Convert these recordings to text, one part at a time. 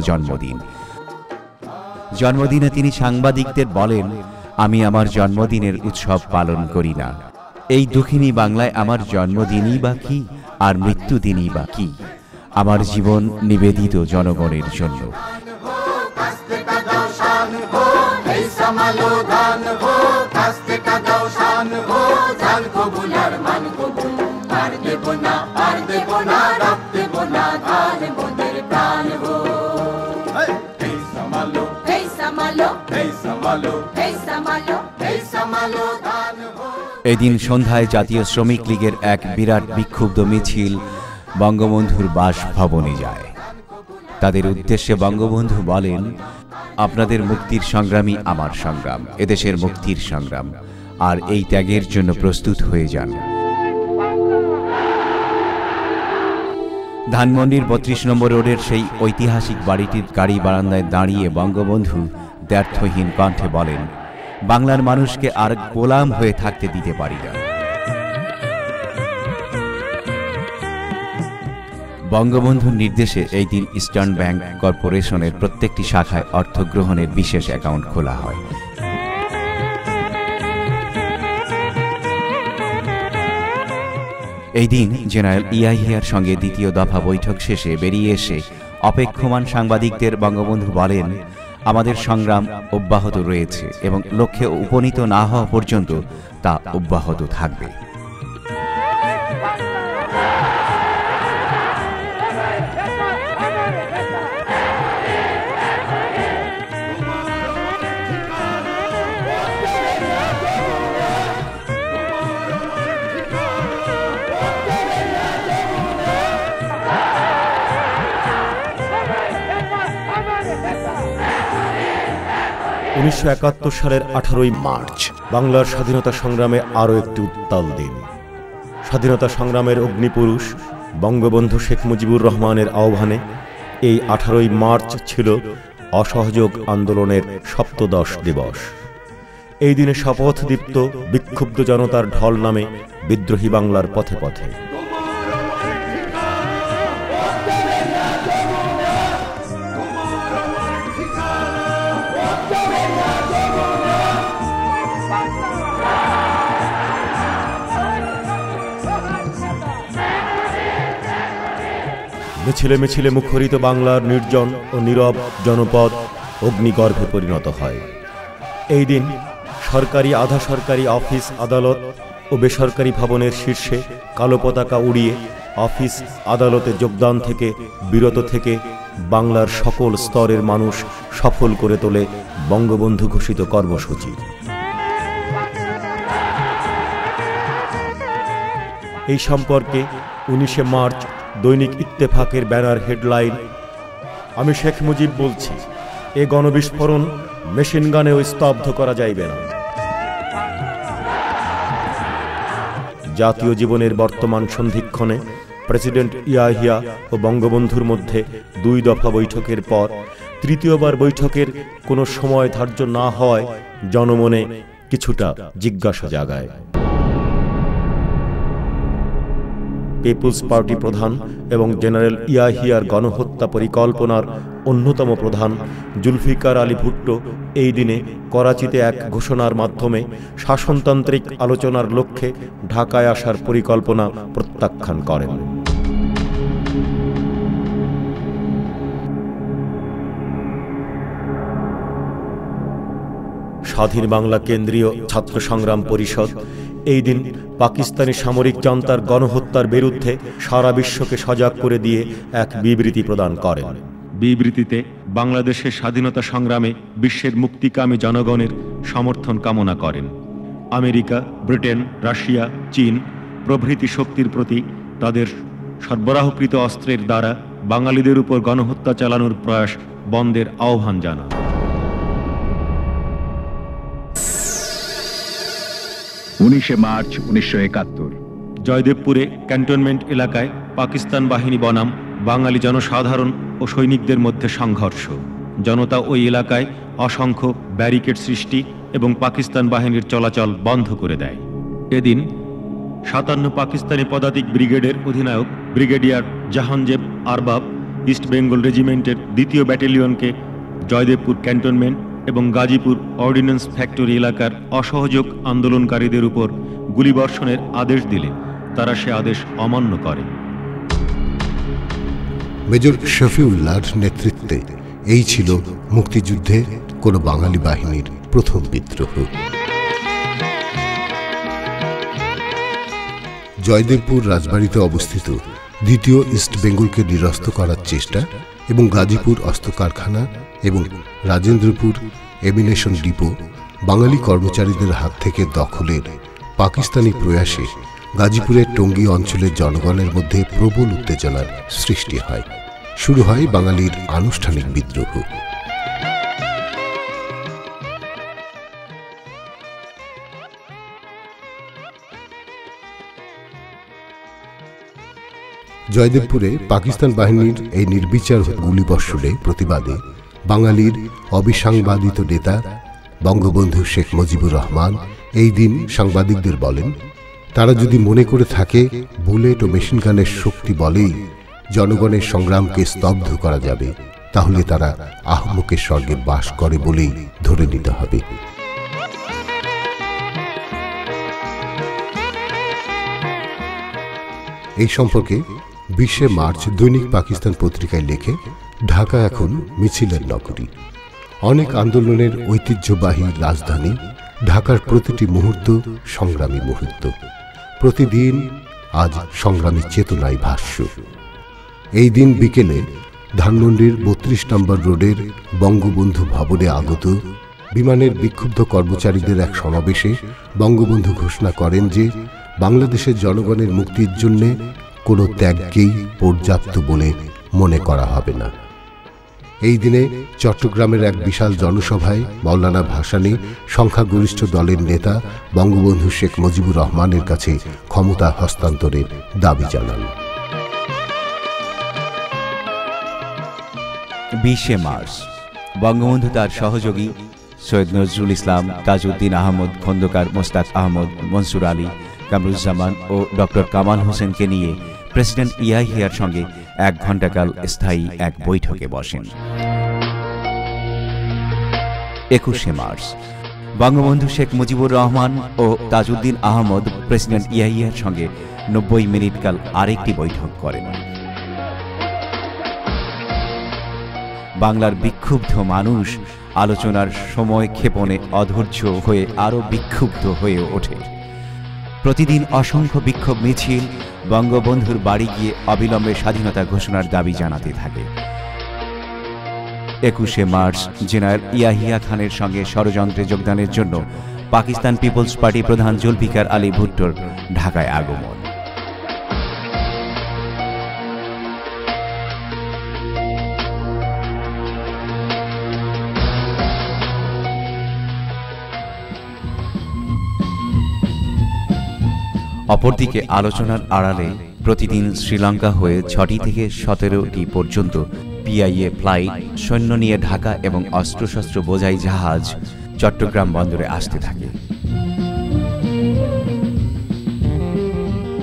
জন্মদিন। জন্মদিনে তিনি সাংবাদিকদের বলেন, আমি আমার জন্মদিনের উৎসব পালন করি না। এই দুঃখিনী বাংলায় আমার জন্মদিনই বা কি, আর মৃত্যুদিনই বা কি? আমার জীবন নিবেদিত জনগণের জন্য। দেব না দেব না মোদের প্রাণ হো। এদিন সন্ধ্যায় জাতীয় শ্রমিক লীগের এক বিরাট বিক্ষুব্ধ মিছিল বঙ্গবন্ধুর বাসভবনে যায়। তাদের উদ্দেশ্যে বঙ্গবন্ধু বলেন, আপনাদের মুক্তির সংগ্রামই আমার সংগ্রাম, এদেশের মুক্তির সংগ্রাম, আর এই ত্যাগের জন্য প্রস্তুত হয়ে যান। ধানমন্ডির বত্রিশ নম্বর রোডের সেই ঐতিহাসিক বাড়িটির গাড়ি বারান্দায় দাঁড়িয়ে বঙ্গবন্ধু দ্ব্যর্থহীন কণ্ঠে বলেন, বাংলার মানুষকে আর গোলাম হয়ে থাকতে দিতে পারি না। বঙ্গবন্ধুর নির্দেশে এই দিন ইস্টার্ন ব্যাংক কর্পোরেশনের প্রত্যেকটি শাখায় অর্থ গ্রহণের বিশেষ অ্যাকাউন্ট খোলা হয়। এই দিন জেনারেল ইয়াহিয়ার সঙ্গে দ্বিতীয় দফা বৈঠক শেষে বেরিয়ে এসে অপেক্ষমান সাংবাদিকদের বঙ্গবন্ধু বলেন আমাদের সংগ্রাম অব্যাহত রয়েছে এবং লক্ষ্যে উপনীত না হওয়া পর্যন্ত তা অব্যাহত থাকবে। উনিশশো একাত্তর সালের আঠারোই মার্চ, বাংলার স্বাধীনতা সংগ্রামে আরও একটি উত্তাল দিন। স্বাধীনতা সংগ্রামের অগ্নিপুরুষ বঙ্গবন্ধু শেখ মুজিবুর রহমানের আহ্বানে এই আঠারোই মার্চ ছিল অসহযোগ আন্দোলনের সপ্তদশ দিবস। এই দিনে শপথ দীপ্ত বিক্ষুব্ধ জনতার ঢল নামে বিদ্রোহী বাংলার পথে পথে। মিছিলে মিছিলে মুখরিত বাংলার নির্জন ও নীরব জনপদ অগ্নিগর্ভে পরিণত হয়। এই দিন সরকারি আধা সরকারি অফিস আদালত ও বেসরকারি ভবনের শীর্ষে কালো পতাকা উড়িয়ে অফিস আদালতে যোগদান থেকে, বিরত থেকে বাংলার সকল স্তরের মানুষ সফল করে তোলে বঙ্গবন্ধু ঘোষিত কর্মসূচি। এই সম্পর্কে উনিশে মার্চ দৈনিক ইত্তেফাকের ব্যানার হেডলাইন, আমি শেখ মুজিব বলছি, এ গণবিস্ফোরণ মেশিন গানেও স্তব্ধ করা যাইবে না। জাতীয় জীবনের বর্তমান সন্ধিক্ষণে প্রেসিডেন্ট ইয়াহিয়া ও বঙ্গবন্ধুর মধ্যে দুই দফা বৈঠকের পর তৃতীয়বার বৈঠকের কোনো সময় ধার্য না হওয়ায় জনমনে কিছুটা জিজ্ঞাসা জাগায়। পিপুলস পার্টি প্রধান এবং জেনারেল ইয়াহিয়ার গণহত্যা পরিকল্পনার অন্যতম প্রধান, জুলফিকার আলী ভুট্টো এই দিনে করাচিতে এক ঘোষণার মাধ্যমে শাসনতান্ত্রিক আলোচনার লক্ষ্যে ঢাকায় আসার পরিকল্পনা প্রত্যাখ্যান করেন। স্বাধীন বাংলা কেন্দ্রীয় ছাত্র সংগ্রাম পরিষদ। এই দিন পাকিস্তানি সামরিক জনতার গণহত্যার বিরুদ্ধে সারা বিশ্বকে সজাগ করে দিয়ে এক বিবৃতি প্রদান করেন। বিবৃতিতে বাংলাদেশের স্বাধীনতা সংগ্রামে বিশ্বের মুক্তিকামী জনগণের সমর্থন কামনা করেন। আমেরিকা, ব্রিটেন, রাশিয়া, চীন প্রভৃতি শক্তির প্রতি তাদের সরবরাহকৃত অস্ত্রের দ্বারা বাঙালিদের উপর গণহত্যা চালানোর প্রয়াস বন্ধের আহ্বান জানান। উনিশে মার্চ উনিশশো একাত্তর। জয়দেবপুরে ক্যান্টনমেন্ট এলাকায় পাকিস্তান বাহিনী বনাম, বাঙালি জনসাধারণ ও সৈনিকদের মধ্যে সংঘর্ষ। জনতা ওই এলাকায় অসংখ্য ব্যারিকেড সৃষ্টি এবং পাকিস্তান বাহিনীর চলাচল বন্ধ করে দেয়। এদিন সাতান্ন পাকিস্তানি পদাতিক ব্রিগেডের অধিনায়ক ব্রিগেডিয়ার জাহানজেব আরবাব, ইস্ট বেঙ্গল রেজিমেন্টের দ্বিতীয় ব্যাটালিয়নকে জয়দেবপুর ক্যান্টনমেন্ট এবং গাজীপুর অর্ডিন্যান্স ফ্যাক্টরি এলাকার অসহযোগ আন্দোলনকারীদের উপর গুলিবর্ষণের আদেশ দিলে তারা সে আদেশ অমান্য করে। মেজর শফিউল্লাহর নেতৃত্বে এই ছিল মুক্তিযুদ্ধে কোনো বাঙালি বাহিনীর প্রথম বিদ্রোহ। জয়দেবপুর রাজবাড়িতে অবস্থিত দ্বিতীয় ইস্ট বেঙ্গলকে নিরস্ত করার চেষ্টা এবং গাজীপুর অস্ত্র কারখানা এবং রাজেন্দ্রপুর এমিনেশন ডিপো বাঙালি কর্মচারীদের হাত থেকে দখলের পাকিস্তানি প্রয়াসে গাজীপুরের টঙ্গী অঞ্চলের জনগণের মধ্যে প্রবল উত্তেজনার সৃষ্টি হয়। শুরু হয় বাঙালির আনুষ্ঠানিক বিদ্রোহ। জয়দেবপুরে পাকিস্তান বাহিনীর এই নির্বিচার গুলিবর্ষণে প্রতিবাদে বাঙালির অবিসাংবাদিত নেতা বঙ্গবন্ধু শেখ মুজিবুর রহমান এই দিন সাংবাদিকদের বলেন, তারা যদি মনে করে থাকে, বুলেট ও মেশিনগানের শক্তি বলেই জনগণের সংগ্রামকে স্তব্ধ করা যাবে, তাহলে তারা আহমকের স্বর্গে বাস করে বলেই ধরে নিতে হবে। এই সম্পর্কে বিশে মার্চ দৈনিক পাকিস্তান পত্রিকায় লেখে, ঢাকা এখন মিছিলের নগরী। অনেক আন্দোলনের ঐতিহ্যবাহী রাজধানী, ঢাকার প্রতিটি মুহূর্ত সংগ্রামী মুহূর্ত। প্রতিদিন আজ সংগ্রামী চেতনায় ভাষ্য। এই দিন বিকেলে ধানমন্ডির বত্রিশ নম্বর রোডের বঙ্গবন্ধু ভবনে আগত বিমানের বিক্ষুব্ধ কর্মচারীদের এক সমাবেশে বঙ্গবন্ধু ঘোষণা করেন যে, বাংলাদেশের জনগণের মুক্তির জন্য কোনো ত্যাগকেই পর্যাপ্ত বলে মনে করা হবে না। এই দিনে চট্টগ্রামের এক বিশাল জনসভায় মৌলানা ভাসানী, সংখ্যাগরিষ্ঠ দলের নেতা বঙ্গবন্ধু শেখ মুজিবুর রহমানের কাছে ক্ষমতা হস্তান্তরের দাবি জানান। বিশে মার্চ, বঙ্গবন্ধু তার সহযোগী সৈয়দ নজরুল ইসলাম, তাজউদ্দিন আহমদ, খন্দকার মোস্তাক আহমদ, মনসুর আলী, কামরুজ্জামান ও ডক্টর কামাল হোসেনকে নিয়ে প্রেসিডেন্ট ইয়াহিয়ার সঙ্গে এক ঘণ্টাকাল স্থায়ী এক বৈঠকে বসেন। একুশে মার্চ। বঙ্গবন্ধু শেখ মুজিবুর রহমান ও তাজউদ্দিন আহমদ প্রেসিডেন্ট ইয়াহিয়ার সঙ্গে নব্বই মিনিটকাল আরেকটি বৈঠক করেন। বাংলার বিক্ষুব্ধ মানুষ আলোচনার সময় ক্ষেপণে অধৈর্য হয়ে আরও বিক্ষুব্ধ হয়ে ওঠে। প্রতিদিন অসংখ্য বিক্ষোভ মিছিল বঙ্গবন্ধুর বাড়ি গিয়ে অবিলম্বে স্বাধীনতা ঘোষণার দাবি জানাতে থাকে। একুশে মার্চ, জেনারেল ইয়াহিয়া খানের সঙ্গে ষড়যন্ত্রে যোগদানের জন্য পাকিস্তান পিপলস পার্টি প্রধান জুলফিকার আলী ভুট্টোর ঢাকায় আগমন। অপরদিকে আলোচনার আড়ালে প্রতিদিন শ্রীলঙ্কা হয়ে ছটি থেকে সতেরোটি পর্যন্ত পিআইএ ফ্লাইট সৈন্য নিয়ে ঢাকা এবং অস্ত্রশস্ত্র বোঝাই জাহাজ চট্টগ্রাম বন্দরে আসতে থাকে।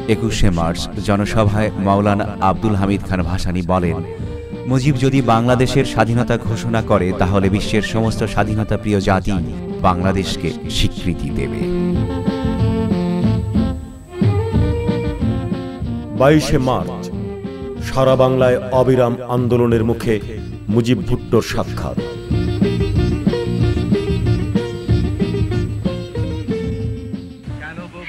একুশে মার্চ জনসভায় মাওলানা আব্দুল হামিদ খান ভাসানি বলেন মুজিব যদি বাংলাদেশের স্বাধীনতা ঘোষণা করে তাহলে বিশ্বের সমস্ত স্বাধীনতা প্রিয় জাতি বাংলাদেশকে স্বীকৃতি দেবে। বাইশে মার্চ সারা বাংলায় অবিরাম আন্দোলনের মুখে মুজিব ভুট্টোর সাক্ষাৎ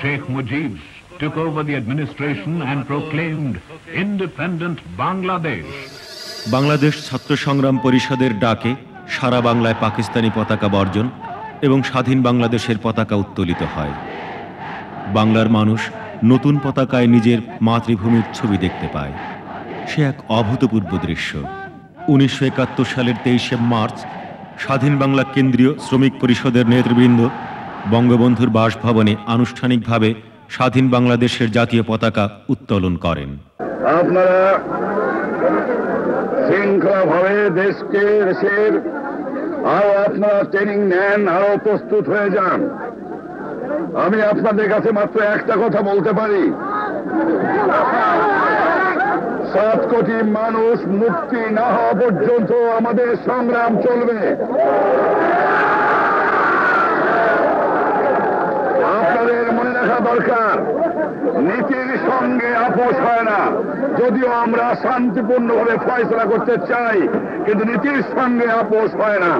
Sheikh Mujib took over the administration and proclaimed independent Bangladesh. Bangladesh ছাত্র সংগ্রাম পরিষদের ডাকে সারা বাংলায় পাকিস্তানি পতাকা বর্জন এবং স্বাধীন বাংলাদেশের পতাকা উত্তোলিত হয় বাংলার মানুষ নতুন পতাকায় নিজের মাতৃভূমির ছবি দেখতে পায়। সে এক অভূতপূর্ব দৃশ্য। উনিশশো একাত্তর সালের তেইশে মার্চ, স্বাধীন বাংলা কেন্দ্রীয় শ্রমিক পরিষদের নেতৃবৃন্দ বঙ্গবন্ধুর বাসভবনে আনুষ্ঠানিকভাবে স্বাধীন বাংলাদেশের জাতীয় পতাকা উত্তোলন করেন। আপনারা শৃঙ্খলাভাবে দেশকে দেশের আরও আপনারা ট্রেনিং নেন আরও প্রস্তুত হয়ে যান। আমি আপনাদের কাছে মাত্র একটা কথা বলতে পারি। সাত কোটি মানুষ মুক্তি না হওয়া পর্যন্ত আমাদের সংগ্রাম চলবে। আপনাদের মনে রাখা দরকার, নীতির সঙ্গে আপোষ হয় না। যদিও আমরা শান্তিপূর্ণভাবে ফয়সলা করতে চাই, কিন্তু নীতির সঙ্গে আপোষ হয় না।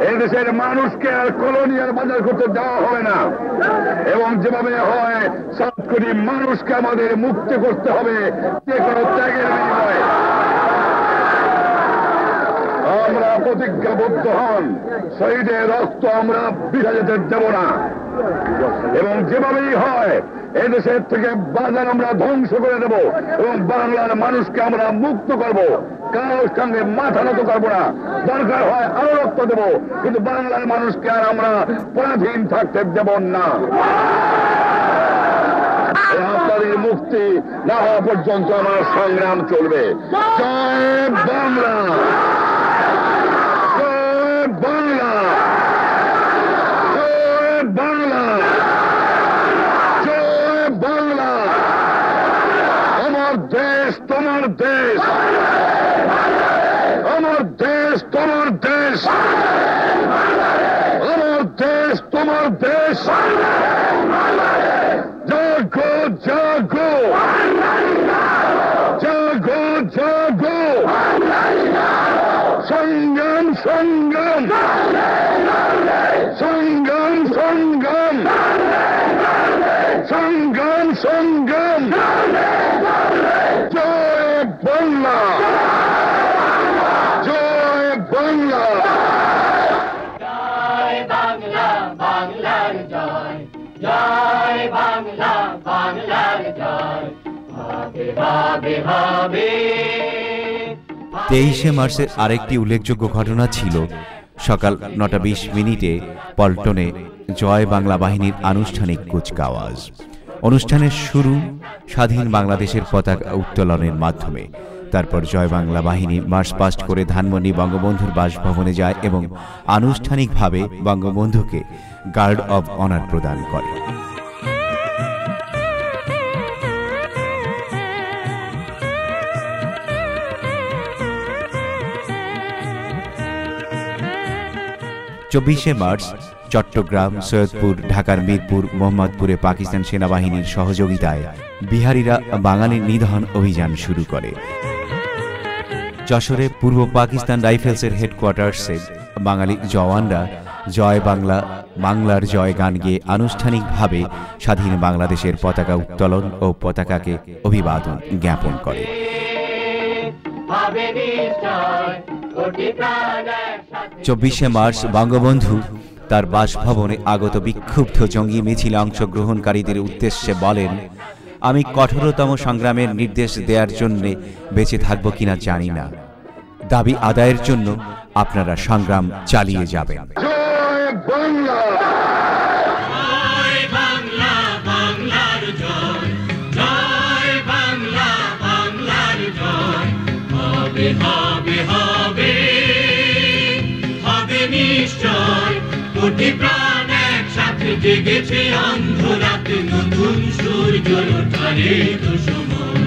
এদেশের মানুষকে আর কলোনিয়াল বাজার করতে দেওয়া হবে না। এবং যেভাবে হয়, সাত কোটি মানুষকে আমাদের মুক্ত করতে হবে, যে কোনো ত্যাগের বিনিময়ে। আমরা প্রতিজ্ঞাবদ্ধ হন, শহীদের রক্ত আমরা বিধা যেতে দেব না। এবং যেভাবেই হয়, এদেশের থেকে বাজার আমরা ধ্বংস করে দেব এবং বাংলার মানুষকে আমরা মুক্ত করব। কারোর সঙ্গে মাথা নত করব না। দরকার হয় আরও রক্ত দেব। কিন্তু বাংলার মানুষকে আর আমরা পরাধীন থাকতে দেব না। আপনাদের মুক্তি না হওয়া পর্যন্ত আমার সংগ্রাম চলবে। জয় বাংলা! জয় বাংলা জয় বাংলা জয় বাংলা আমার দেশ তোমার দেশ আমার দেশ তোমার দেশ আমার দেশ তোমার দেশ। তেইশে মার্চের আরেকটি উল্লেখযোগ্য ঘটনা ছিল সকাল নটা বিশ মিনিটে পল্টনে জয় বাংলা বাহিনীর আনুষ্ঠানিক কুচকাওয়াজ। অনুষ্ঠানের শুরু স্বাধীন বাংলাদেশের পতাকা উত্তোলনের মাধ্যমে। তারপর জয় বাংলা বাহিনী মার্চ পাস্ট করে ধানমন্ডি বঙ্গবন্ধুর বাসভবনে যায় এবং আনুষ্ঠানিকভাবে বঙ্গবন্ধুকে গার্ড অব অনার প্রদান করে। চব্বিশে মার্চ, চট্টগ্রাম, সৈয়দপুর, ঢাকার মিরপুর, মোহাম্মদপুরে পাকিস্তান সেনাবাহিনীর সহযোগিতায় বিহারিরা বাঙালি নিধন অভিযান শুরু করে। যশোরে পূর্ব পাকিস্তান রাইফেলসের হেডকোয়ার্টার্সে বাঙালি জওয়ানরা জয় বাংলা, বাংলার জয় গান গেয়ে আনুষ্ঠানিকভাবে স্বাধীন বাংলাদেশের পতাকা উত্তোলন ও পতাকাকে অভিবাদন জ্ঞাপন করে। চব্বিশে মার্চ বঙ্গবন্ধু তার বাসভবনে আগত বিক্ষুব্ধ জঙ্গি মিছিলে অংশগ্রহণকারীদের উদ্দেশ্যে বলেন আমি কঠোরতম সংগ্রামের নির্দেশ দেওয়ার জন্যে বেঁচে থাকব কিনা জানি না। দাবি আদায়ের জন্য আপনারা সংগ্রাম চালিয়ে যাবেন। জয় নিশ্চয়। কোটি প্রাণ একসাথে জেগেছে অন্ধরাতে। নতুন সূর্য ওঠারে তো সময়।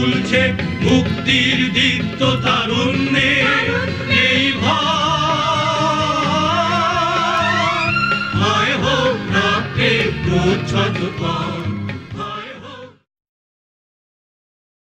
দুলছে মুক্তির দীপ্ত তারুণ্যে